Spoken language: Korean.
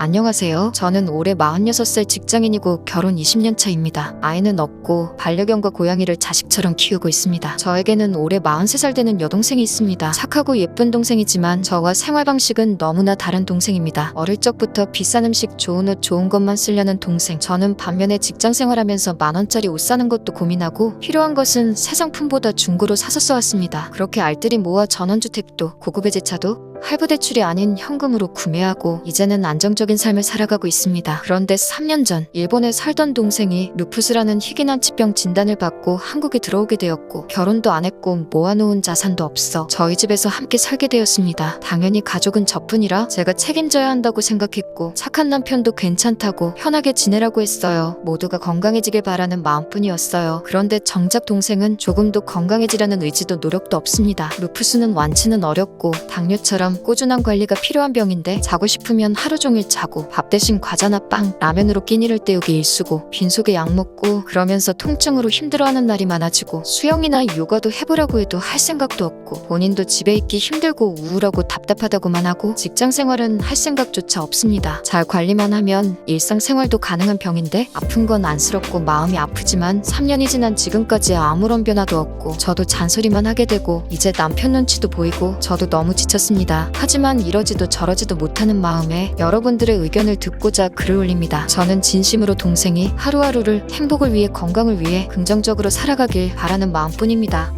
안녕하세요. 저는 올해 46살 직장인이고 결혼 20년 차입니다. 아이는 없고 반려견과 고양이를 자식처럼 키우고 있습니다. 저에게는 올해 43살 되는 여동생이 있습니다. 착하고 예쁜 동생이지만 저와 생활 방식은 너무나 다른 동생입니다. 어릴 적부터 비싼 음식, 좋은 옷, 좋은 것만 쓰려는 동생. 저는 반면에 직장 생활하면서 만 원짜리 옷 사는 것도 고민하고 필요한 것은 새 상품보다 중고로 사서 써왔습니다. 그렇게 알뜰히 모아 전원주택도 고급 외제차도 할부 대출이 아닌 현금으로 구매하고 이제는 안정적인 삶을 살아가고 있습니다. 그런데 3년 전 일본에 살던 동생이 루푸스라는 희귀난치병 진단을 받고 한국에 들어오게 되었고 결혼도 안 했고 모아놓은 자산도 없어 저희 집에서 함께 살게 되었습니다. 당연히 가족은 저뿐이라 제가 책임져야 한다고 생각했고 착한 남편도 괜찮다고 편하게 지내라고 했어요. 모두가 건강해지길 바라는 마음뿐이었어요. 그런데 정작 동생은 조금도 건강해지려는 의지도 노력도 없습니다. 루푸스는 완치는 어렵고 당뇨처럼 꾸준한 관리가 필요한 병인데 자고 싶으면 하루 종일 자고 밥 대신 과자나 빵, 라면으로 끼니를 때우기 일쑤고 빈속에 약 먹고 그러면서 통증으로 힘들어하는 날이 많아지고 수영이나 요가도 해보라고 해도 할 생각도 없고 본인도 집에 있기 힘들고 우울하고 답답하다고만 하고 직장 생활은 할 생각조차 없습니다. 잘 관리만 하면 일상생활도 가능한 병인데 아픈 건 안쓰럽고 마음이 아프지만 3년이 지난 지금까지 아무런 변화도 없고 저도 잔소리만 하게 되고 이제 남편 눈치도 보이고 저도 너무 지쳤 하지만 이러지도 저러지도 못하는 마음에 여러분들의 의견을 듣고자 글을 올립니다. 저는 진심으로 동생이 하루하루를 행복을 위해 건강을 위해 긍정적으로 살아가길 바라는 마음뿐입니다.